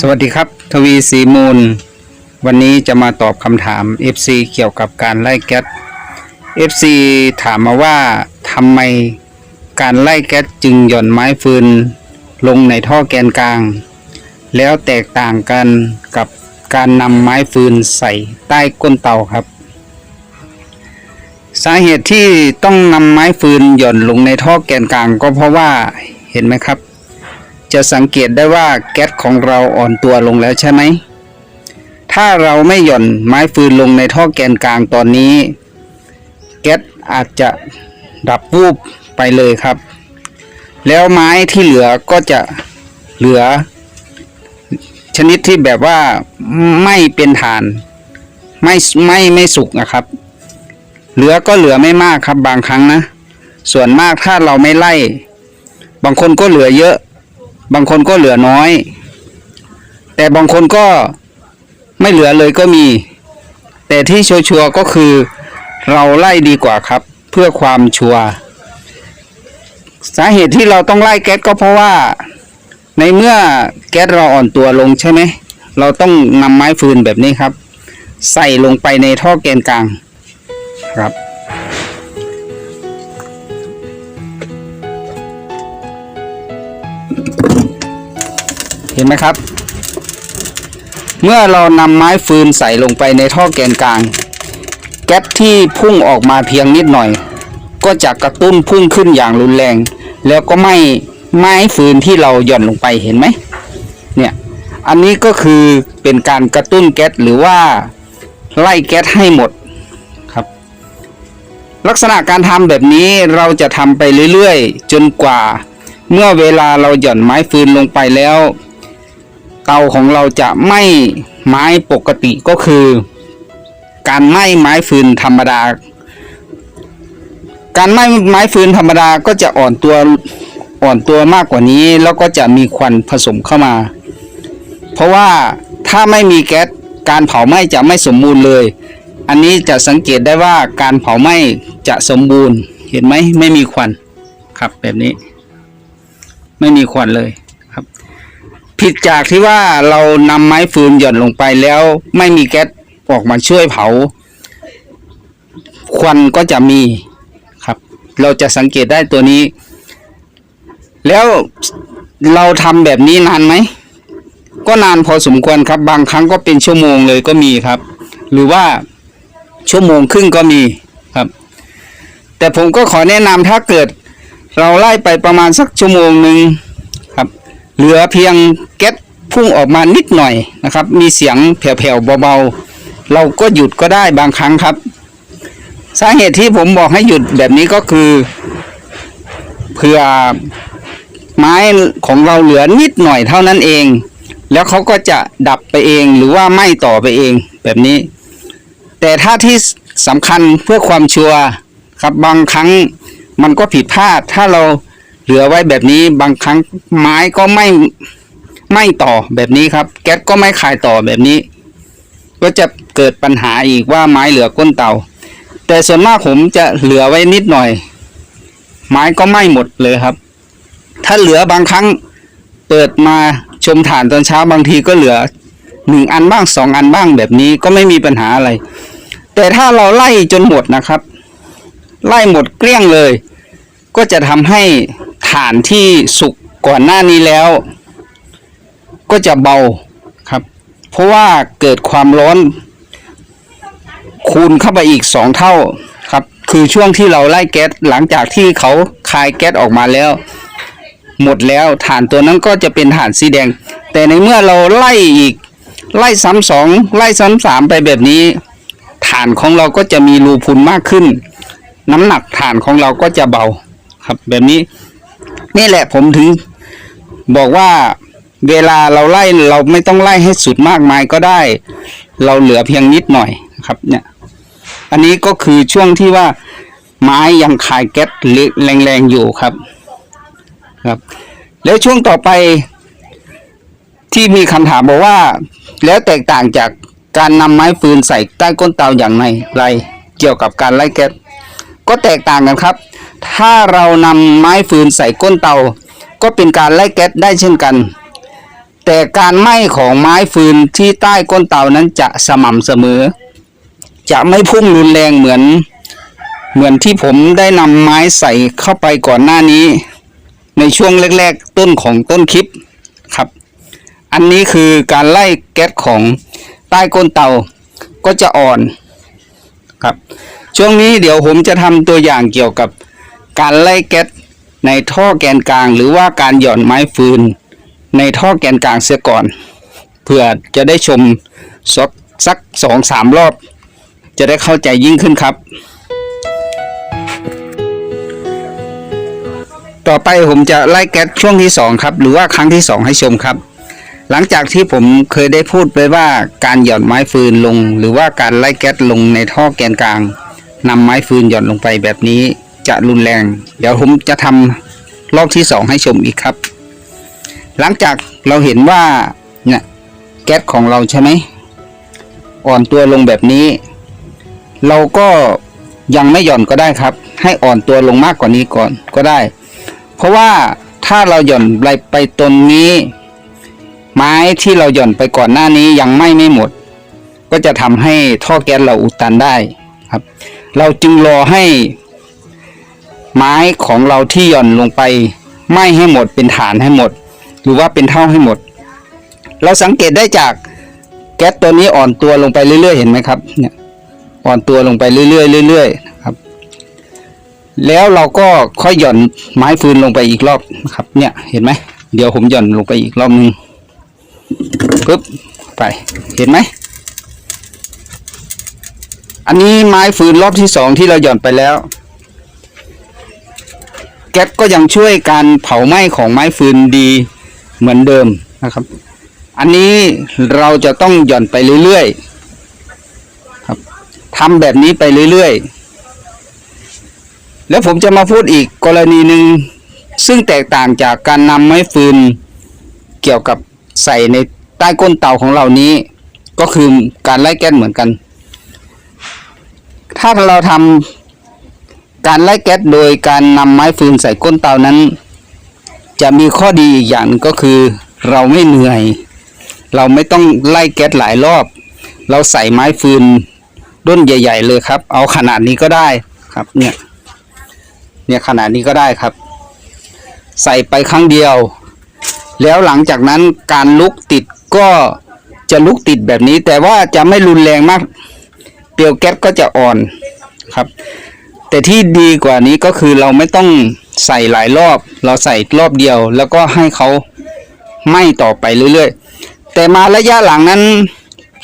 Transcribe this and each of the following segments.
สวัสดีครับ ทวีสีมูล วันนี้จะมาตอบคำถาม FC เกี่ยวกับการไล่แก๊ส FC ถามมาว่าทำไมการไล่แก๊สจึงหย่อนไม้ฟืน ลงในท่อแกนกลาง แล้วแตกต่างกันกับการนำไม้ฟืนใส่ใต้ก้นเตาครับ สาเหตุที่ต้องนำไม้ฟืนหย่อนลงในท่อแกนกลางก็เพราะว่าเห็นไหมครับ จะสังเกตได้ว่าแก๊สของเราอ่อนตัวลงแล้วใช่ไหม ถ้าเราไม่หย่อนไม้ฟืนลงในท่อแกนกลางตอนนี้ แก๊สอาจจะดับวูบไปเลยครับ แล้วไม้ที่เหลือก็จะเหลือ ชนิดที่แบบว่าไม่เป็นฐาน ไม่ไม่ไม่สุกนะครับ เหลือก็เหลือไม่มากครับบางครั้งนะ ส่วนมากถ้าเราไม่ไล่ บางคนก็เหลือเยอะ บางคนก็เหลือน้อย แต่บางคนก็ไม่เหลือเลยก็มี แต่ที่ชัวร์ก็คือเราไล่ดีกว่าครับ เพื่อความชัวร์สาเหตุที่เราต้องไล่แก๊สก็เพราะว่า ในเมื่อแก๊สเราอ่อนตัวลงใช่ไหมเราต้องนำไม้ฟืนแบบนี้ครับ ใส่ลงไปในท่อแกนกลางครับ เห็นไหมครับ เมื่อเรานำไม้ฟืนใส่ลงไปในท่อแกนกลาง แก๊สที่พุ่งออกมาเพียงนิดหน่อย ก็จะกระตุ้นพุ่งขึ้นอย่างรุนแรง แล้วก็ไม้ไม้ฟืนที่เราหย่อนลงไปเห็นไหมเนี่ยอันนี้ก็คือเป็นการกระตุ้นแก๊สหรือว่าไล่แก๊สให้หมดครับ ลักษณะการทำแบบนี้เราจะทำไปเรื่อยๆ จนกว่า เมื่อเวลาเราหย่อนไม้ฟืนลงไปแล้ว เตาของเราจะไหม้ไม้ปกติก็คือ การไหม้ไม้ฟืนธรรมดา การไหม้ไม้ฟืนธรรมดาก็จะอ่อนตัวอ่อนตัวมากกว่านี้ แล้วก็จะมีควันผสมเข้ามา เพราะว่าถ้าไม่มีแก๊สการเผาไหม้จะไม่สมบูรณ์เลย อันนี้จะสังเกตได้ว่าการเผาไหม้จะสมบูรณ์ เห็นไหมไม่มีควันครับแบบนี้ ไม่มีควันเลย ผิดจากที่ว่าเรานำไม้ฟืนหย่อนลงไปแล้ว ไม่มีแก๊สออกมาช่วยเผา ควันก็จะมีครับ เราจะสังเกตได้ตัวนี้ แล้วเราทำแบบนี้นานไหม ก็นานพอสมควรครับ บางครั้งก็เป็นชั่วโมงเลยก็มีครับ หรือว่าชั่วโมงครึ่งก็มีครับ แต่ผมก็ขอแนะนำถ้าเกิด เราไล่ไปประมาณสักชั่วโมงหนึ่ง เหลือเพียงแก๊สพุ่งออกมานิดหน่อยนะครับ มีเสียงแผ่วๆเบาๆ เราก็หยุดก็ได้บางครั้งครับ สาเหตุที่ผมบอกให้หยุดแบบนี้ก็คือเผื่อไม้ของเราเหลือนิดหน่อยเท่านั้นเอง แล้วเขาก็จะดับไปเองหรือว่าไหม้ต่อไปเองแบบนี้ แต่ถ้าที่สำคัญเพื่อความชัวร์ครับบางครั้งมันก็ผิดพลาดถ้าเรา เหลือไว้แบบนี้บางครั้งไม้ก็ไม่ไม่ต่อแบบนี้ครับ แก๊สก็ไม่ขายต่อแบบนี้ ก็จะเกิดปัญหาอีกว่าไม้เหลือก้นเตา แต่ส่วนมากผมจะเหลือไว้นิดหน่อย ไม้ก็ไม้หมดเลยครับ ถ้าเหลือบางครั้งเปิดมาชมฐานตอนเช้าบางทีก็เหลือหนึ่งอันบ้างสองอันบ้างแบบนี้ก็ไม่มีปัญหาอะไร แต่ถ้าเราไล่จนหมดนะครับ ไล่หมดเกลี้ยงเลย ก็จะทำให้ ฐานที่สุกก่อนหน้านี้แล้ว ก็จะเบาครับ เพราะว่าเกิดความร้อน คูณเข้าไปอีกสองเท่าครับ คือช่วงที่เราไล่แก๊สหลังจากที่เขาคายแก๊สออกมาแล้ว หมดแล้วฐานตัวนั้นก็จะเป็นฐานสีแดง แต่ในเมื่อเราไล่อีกไล่ซ้ำสองไล่ซ้ำสามไปแบบนี้ ฐานของเราก็จะมีรูพุนมากขึ้น น้ำหนักฐานของเราก็จะเบาครับแบบนี้ นี่แหละผมถึงบอกว่าเวลาเราไล่เราไม่ต้องไล่ให้สุดมากมายก็ได้ เราเหลือเพียงนิดหน่อยครับเนี่ย อันนี้ก็คือช่วงที่ว่าไม้ยังคายแก๊สแรงๆอยู่ครับครับ แล้วช่วงต่อไปที่มีคำถามบอกว่า แล้วแตกต่างจากการนำไม้ฟืนใส่ใต้ก้นเตาอย่างไรไรเกี่ยวกับการไล่แก๊สก็แตกต่างกันครับ ถ้าเรานำไม้ฟืนใส่ก้นเตา ก็เป็นการไล่แก๊สได้เช่นกัน แต่การไหม้ของไม้ฟืนที่ใต้ก้นเตานั้นจะสม่ำเสมอ จะไม่พุ่งรุนแรงเหมือน เหมือนที่ผมได้นำไม้ใส่เข้าไปก่อนหน้านี้ ในช่วงแรก ๆ ต้นของต้นคลิปครับ อันนี้คือการไล่แก๊สของใต้ก้นเตาก็จะอ่อนครับ ช่วงนี้เดี๋ยวผมจะทำตัวอย่างเกี่ยวกับ การไล่แก๊สในท่อแกนกลาง หรือว่าการหย่อนไม้ฟืน ในท่อแกนกลางเสียก่อน เพื่อจะได้ชมสักสักสองสามรอบ จะได้เข้าใจยิ่งขึ้นครับ ต่อไปผมจะไล่แก๊สช่วงที่สองครับ หรือว่าครั้งที่สองให้ชมครับ หลังจากที่ผมเคยได้พูดไปว่าการหย่อนไม้ฟืนลง หรือว่าการไล่แก๊สลงในท่อแกนกลางนำไม้ฟืนหย่อนลงไปแบบนี้ จะรุนแรง เดี๋ยวผมจะทำรอบที่สองให้ชมอีกครับ หลังจากเราเห็นว่าเนี่ยแก๊สของเราใช่ไหมอ่อนตัวลงแบบนี้ เราก็ยังไม่หย่อนก็ได้ครับ ให้อ่อนตัวลงมากกว่านี้ก่อนก็ได้ เพราะว่าถ้าเราหย่อนไปไปตรงนี้ ไม้ที่เราหย่อนไปก่อนหน้านี้ยังไม้ไม่หมด ก็จะทำให้ท่อแก๊สเราอุดตันได้ครับ เราจึงรอให้ ไม้ของเราที่หย่อนลงไปไหม้ให้หมดเป็นฐานให้หมด หรือว่าเป็นเท่าให้หมด เราสังเกตได้จากแก๊สตัวนี้อ่อนตัวลงไปเรื่อยๆ เห็นไหมครับเนี่ยอ่อนตัวลงไปเรื่อยๆเรื่อยๆครับ แล้วเราก็ค่อยหย่อนไม้ฟืนลงไปอีกรอบนะครับ เนี่ยเห็นไหมเดี๋ยวผมหย่อนลงไปอีกรอบนึงปึ๊บไปเห็นไหมอันนี้ไม้ฟืนรอบที่สองที่เราหย่อนไปแล้ว ก๊สก็ยังช่วยการเผาไหม้ของไม้ฟืนดีเหมือนเดิมนะครับ อันนี้เราจะต้องหย่อนไปเรื่อยๆครับทำแบบนี้ไปเรื่อยๆ แล้วผมจะมาพูดอีกกรณีหนึ่งซึ่งแตกต่างจากการนำไม้ฟืน เกี่ยวกับใส่ในใต้ก้นเตาของเรานี้ ก็คือการไล่แก๊สเหมือนกัน ถ้าเราทำ การไล่แก๊สโดยการนำไม้ฟืนใส่ก้นเตานั้น จะมีข้อดีอีกอย่างหนึ่งก็คือเราไม่เหนื่อย เราไม่ต้องไล่แก๊สหลายรอบ เราใส่ไม้ฟืนด้นใหญ่ ๆ เลยครับ เอาขนาดนี้ก็ได้ครับเนี่ยเนี่ยขนาดนี้ก็ได้ครับ ใส่ไปครั้งเดียว แล้วหลังจากนั้นการลุกติดก็จะลุกติดแบบนี้ แต่ว่าจะไม่รุนแรงมาก เปลวแก๊สก็จะอ่อนครับ แต่ที่ดีกว่านี้ก็คือเราไม่ต้องใส่หลายรอบ เราใส่รอบเดียว แล้วก็ให้เขาไหม้ต่อไปเรื่อยๆ แต่มาระยะหลังนั้น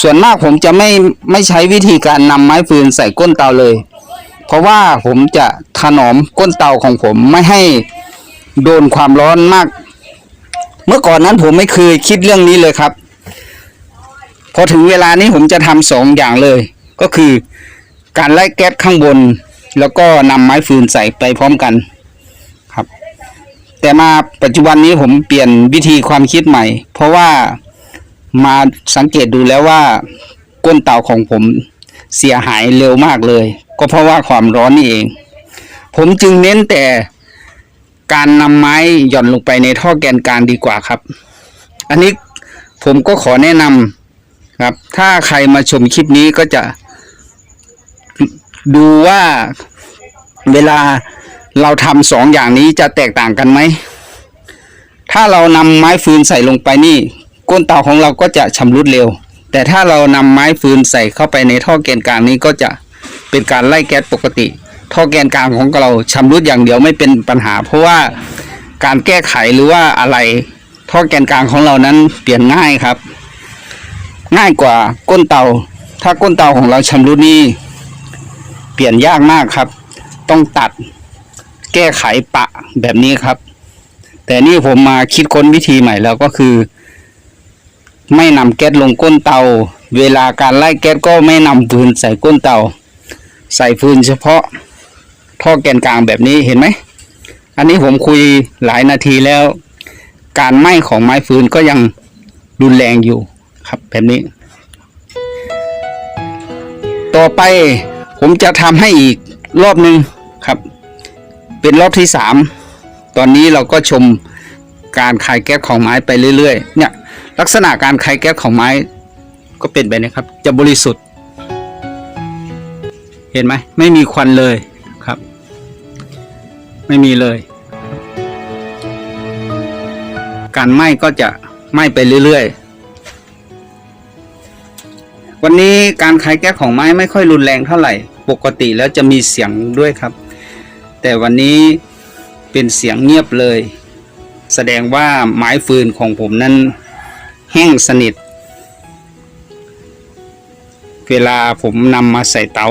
ส่วนมากผมจะไม่ไม่ใช้วิธีการนำไม้ฟืนใส่ก้นเตาเลย เพราะว่าผมจะถนอมก้นเตาของผมไม่ให้โดนความร้อนมาก เมื่อก่อนนั้นผมไม่เคยคิดเรื่องนี้เลยครับ พอถึงเวลานี้ผมจะทำสองอย่างเลย ก็คือการไล่แก๊สข้างบน แล้วก็นำไม้ฟืนใส่ไปพร้อมกันครับ แต่มาปัจจุบันนี้ผมเปลี่ยนวิธีความคิดใหม่ เพราะว่ามาสังเกตดูแล้วว่าก้นเต่าของผมเสียหายเร็วมากเลย ก็เพราะว่าความร้อนนี่เอง ผมจึงเน้นแต่การนำไม้หย่อนลงไปในท่อแกนกลางดีกว่าครับ อันนี้ผมก็ขอแนะนำครับ ถ้าใครมาชมคลิปนี้ก็จะ ดูว่าเวลาเราทำสองอย่างนี้จะแตกต่างกันไหม ถ้าเรานำไม้ฟืนใส่ลงไปนี่ ก้นเตาของเราก็จะชำรุดเร็ว แต่ถ้าเรานำไม้ฟืนใส่เข้าไปในท่อแกนกลางนี้ก็จะเป็นการไล่แก๊สปกติ ท่อแกนกลางของเราชำรุดอย่างเดียวไม่เป็นปัญหา เพราะว่าการแก้ไขหรือว่าอะไรท่อแกนกลางของเรานั้นเปลี่ยนง่ายครับ ง่ายกว่าก้นเตา ถ้าก้นเตาของเราชำรุดนี่ ปลี่ยนยากมากครับ ต้องตัดแก้ไขปะแบบนี้ครับ แต่นี่ผมมาคิดค้นวิธีใหม่แล้วก็คือ ไม่นำแก๊สลงก้นเตา เวลาการไล่แก๊สก็ไม่นำฟืนใส่ก้นเตา ใส่ฟืนเฉพาะท่อแกนกลางแบบนี้เห็นไหม อันนี้ผมคุยหลายนาทีแล้ว การไหม้ของไม้ฟืนก็ยังรุนแรงอยู่ครับแบบนี้ ต่อไป ผมจะทำให้อีกรอบหนึ่งครับ เป็นรอบที่สามตอนนี้เราก็ชมการคายแก๊สของไม้ไปเรื่อยๆ เนี่ยลักษณะการคายแก๊สของไม้ก็เป็นแบบนี้ครับ จะบริสุทธิ์ เห็นไหมไม่มีควันเลยครับ ไม่มีเลย การไหม้ก็จะไหม้ไปเรื่อยๆ วันนี้การคายแก๊สของไม้ไม่ค่อยรุนแรงเท่าไหร่ ปกติแล้วจะมีเสียงด้วยครับ แต่วันนี้เป็นเสียงเงียบเลย แสดงว่าไม้ฟืนของผมนั้นแห้งสนิท เวลาผมนำมาใส่เตา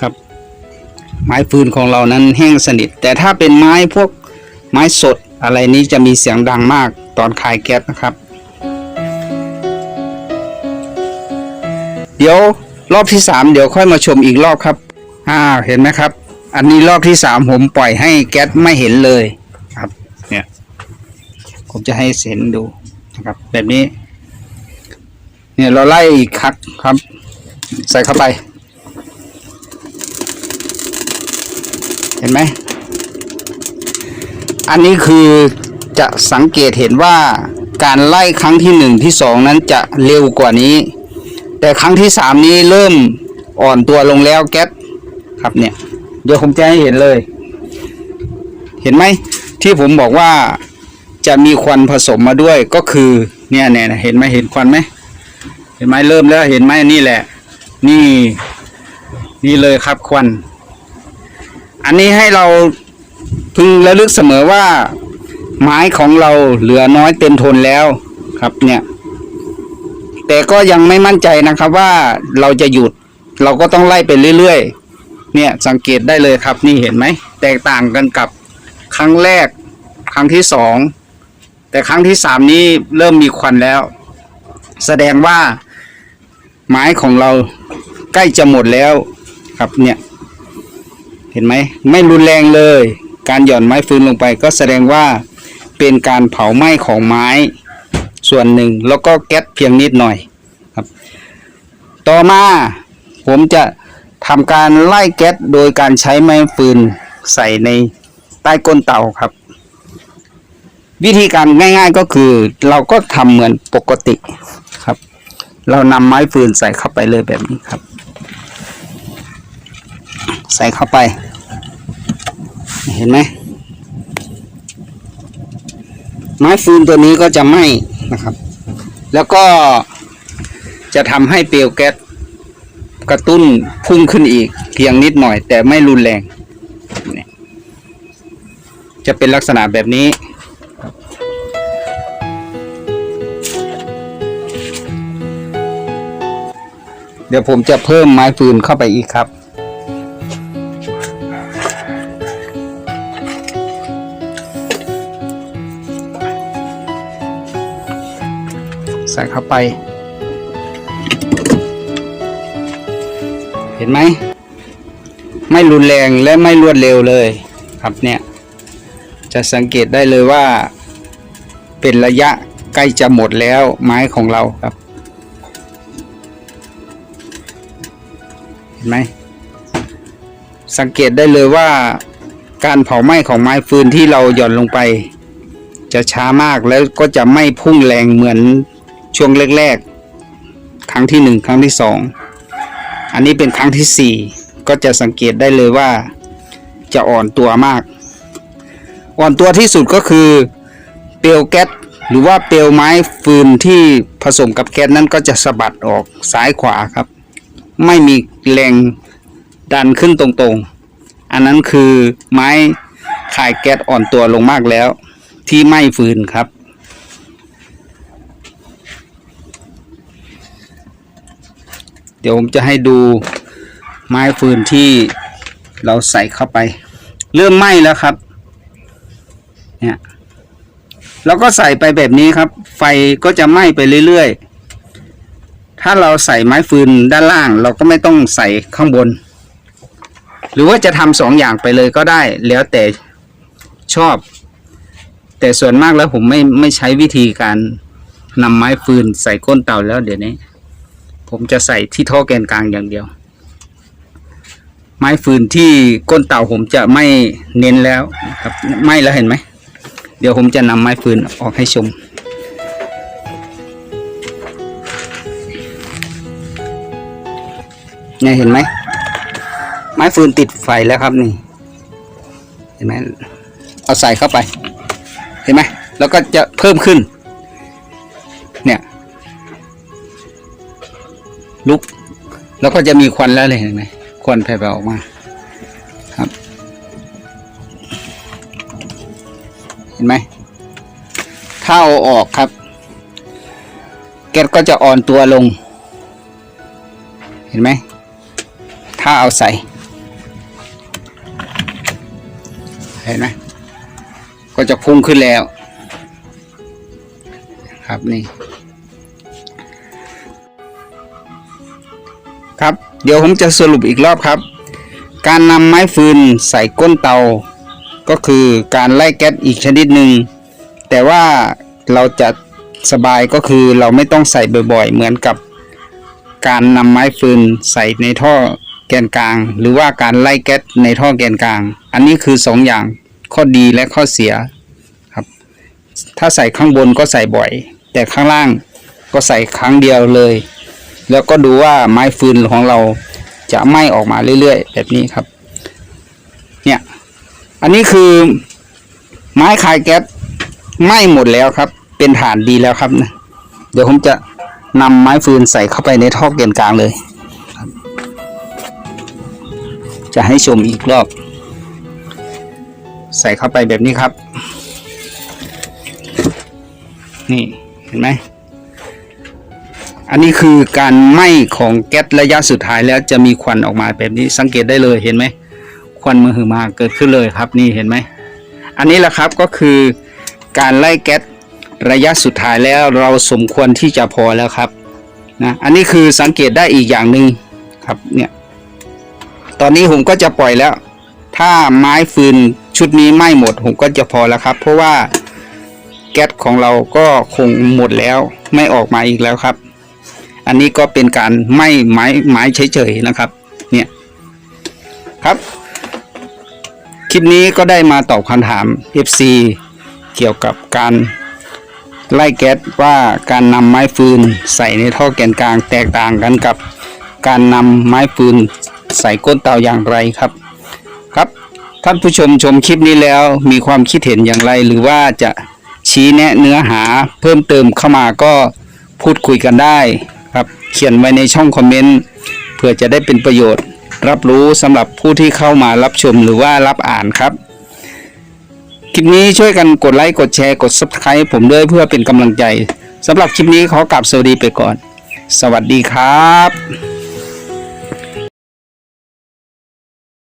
ครับ ไม้ฟืนของเรานั้นแห้งสนิท แต่ถ้าเป็นไม้พวกไม้สดอะไรนี้จะมีเสียงดังมากตอนคายแก๊สนะครับ เดี๋ยวรอบที่สามเดี๋ยวค่อยมาชมอีกรอบครับอ่าเห็นไหมครับ อันนี้รอบที่สามผมปล่อยให้แก๊สไม่เห็นเลยครับเนี่ยผมจะให้เห็นดูนะครับ แบบนี้ เนี่ยเราไล่คักครับ ใส่เข้าไป เห็นไหมอันนี้คือจะสังเกตเห็นว่าการไล่ครั้งที่หนึ่งที่สองนั้นจะเร็วกว่านี้ แต่ครั้งที่สามนี้เริ่มอ่อนตัวลงแล้วแก๊สครับเนี่ย เดี๋ยวผมจะให้เห็นเลย เห็นไหมที่ผมบอกว่าจะมีควันผสมมาด้วยก็คือเนี่ยเนี่ยเห็นไหมเห็นควันไหมเห็นไหมเริ่มแล้วเห็นไหมนี่แหละ นี่ นี่เลยครับควัน อันนี้ให้เราพึงระลึกเสมอว่า ไม้ของเราเหลือน้อยเต็มทนแล้วครับเนี่ย แต่ก็ยังไม่มั่นใจนะครับว่าเราจะหยุดเราก็ต้องไล่ไปเรื่อยๆ เนี่ยสังเกตได้เลยครับนี่เห็นไหม แตกต่างกันกับครั้งแรกครั้งที่สองแต่ครั้งที่สามนี้เริ่มมีควันแล้ว แสดงว่าไม้ของเราใกล้จะหมดแล้วครับเนี่ยเห็นไหมไม่รุนแรงเลย การหย่อนไม้ฟืนลงไปก็แสดงว่าเป็นการเผาไหม้ของไม้ ส่วนหนึ่งแล้วก็แก๊สเพียงนิดหน่อยครับ ต่อมาผมจะทำการไล่แก๊สโดยการใช้ไม้ฟืนใส่ในใต้ก้นเตาครับ วิธีการง่ายๆก็คือเราก็ทำเหมือนปกติครับ เรานำไม้ฟืนใส่เข้าไปเลยแบบนี้ครับ ใส่เข้าไป เห็นไหม ไม้ฟืนตัวนี้ก็จะไหม้นะครับ แล้วก็จะทำให้เปลวแก๊สกระตุ้นพุ่งขึ้นอีกเพียงนิดหน่อย แต่ไม่รุนแรง จะเป็นลักษณะแบบนี้ เดี๋ยวผมจะเพิ่มไม้ฟืนเข้าไปอีกครับ ส่เข้าไป เห็นไหม ไม่รุนแรงและไม่รวดเร็วเลยครับเนี่ยจะสังเกตได้เลยว่า เป็นระยะใกล้จะหมดแล้วไม้ของเราครับ เห็นไหมสังเกตได้เลยว่าการเผาไหม้ของไม้ฟืนที่เราหย่อนลงไป จะช้ามากแล้วก็จะไม่พุ่งแรงเหมือน ช่วงแรกๆ ครั้งที่หนึ่งครั้งที่สองอันนี้เป็นครั้งที่สี่ก็จะสังเกตได้เลยว่าจะอ่อนตัวมาก อ่อนตัวที่สุดก็คือเปลวแก๊สหรือว่าเปลวไม้ฟืนที่ผสมกับแก๊สนั้นก็จะสะบัดออกซ้ายขวาครับ ไม่มีแรงดันขึ้นตรงๆ อันนั้นคือไม้ขายแก๊สอ่อนตัวลงมากแล้ว ที่ไม้ฟืนครับ เดี๋ยวผมจะให้ดูไม้ฟืนที่เราใส่เข้าไป เริ่มไหม้แล้วครับ เนี่ยเราก็ใส่ไปแบบนี้ครับ ไฟก็จะไหม้ไปเรื่อยๆ ถ้าเราใส่ไม้ฟืนด้านล่าง เราก็ไม่ต้องใส่ข้างบน หรือว่าจะทำสองอย่างไปเลยก็ได้ แล้วแต่ชอบ แต่ส่วนมากแล้วผมไม่ไม่ใช้วิธีการนำไม้ฟืนใส่ก้นเตาแล้วเดี๋ยวนี้ ผมจะใส่ที่ท่อแกนกลางอย่างเดียว ไม้ฟืนที่ก้นเต่าผมจะไม่เน้นแล้วครับไม่แล้วเห็นไหม เดี๋ยวผมจะนำไม้ฟืนออกให้ชมเนี่ยเห็นไหม ไม้ฟืนติดไฟแล้วครับนี่ เห็นไหมเอาใส่เข้าไป เห็นไหม แล้วก็จะเพิ่มขึ้น ลุก แล้วก็จะมีควันแล้วเลยเห็นไหมควันแผ่ๆออกมาครับ เห็นไหมถ้าเอาออกครับ แก๊สก็จะอ่อนตัวลง เห็นไหมถ้าเอาใส่ เห็นไหมก็จะพุ่งขึ้นแล้ว ครับนี่ เดี๋ยวผมจะสรุปอีกรอบครับ การนำไม้ฟืนใส่ก้นเตา ก็คือการไล่แก๊สอีกชนิดหนึ่งแต่ว่าเราจะสบายก็คือเราไม่ต้องใส่บ่อยๆ เหมือนกับ การนำไม้ฟืนใส่ในท่อแกนกลาง หรือว่าการไล่แก๊สในท่อแกนกลาง อันนี้คือสองอย่างข้อดีและข้อเสียครับ ถ้าใส่ข้างบนก็ใส่บ่อย แต่ข้างล่างก็ใส่ครั้งเดียวเลย แล้วก็ดูว่าไม้ฟืนของเราจะไหม้ออกมาเรื่อยๆ แบบนี้ครับ เนี่ย อันนี้คือไม้คายแก๊สไหม้หมดแล้วครับ เป็นฐานดีแล้วครับนะเดี๋ยวผมจะนำไม้ฟืนใส่เข้าไปในท่อเกณฑ์กลางเลย จะให้ชมอีกรอบ ใส่เข้าไปแบบนี้ครับ นี่เห็นไหม อันนี้คือการไหม้ของแก๊สระยะสุดท้ายแล้วจะมีควันออกมาแบบนี้สังเกตได้เลยเห็นไหมควันมือหือมาเกิดขึ้นเลยครับนี่เห็นไหมอันนี้แหละครับก็คือการไล่แก๊สระยะสุดท้ายแล้วเราสมควรที่จะพอแล้วครับนะอันนี้คือสังเกตได้อีกอย่างหนึ่งครับเนี่ยตอนนี้ผมก็จะปล่อยแล้ว ถ้าไม้ฟืนชุดนี้ไหม้หมดผมก็จะพอแล้วครับ เพราะว่าแก๊สของเราก็คงหมดแล้วไม่ออกมาอีกแล้วครับ อันนี้ก็เป็นการไหม้ไม้ไม้เฉยๆนะครับ เนี่ยครับ คลิปนี้ก็ได้มาตอบคำถาม FC เกี่ยวกับการไล่แก๊สว่าการนำไม้ฟืนใส่ในท่อแกนกลางแตกต่างกันกับ การนำไม้ฟืนใส่ก้นเตาอย่างไรครับ ครับ ท่านผู้ชมชมคลิปนี้แล้วมีความคิดเห็นอย่างไร หรือว่าจะชี้แนะเนื้อหาเพิ่มเติมเข้ามาก็พูดคุยกันได้ เขียนไว้ในช่องคอมเมนต์เพื่อจะได้เป็นประโยชน์ รับรู้สำหรับผู้ที่เข้ามารับชมหรือว่ารับอ่านครับ คลิปนี้ช่วยกันกดไลค์กดแชร์กด Subscribe ผมด้วยเพื่อเป็นกำลังใจสำหรับคลิปนี้ขอกลับสวัสดีไปก่อน สวัสดีครับ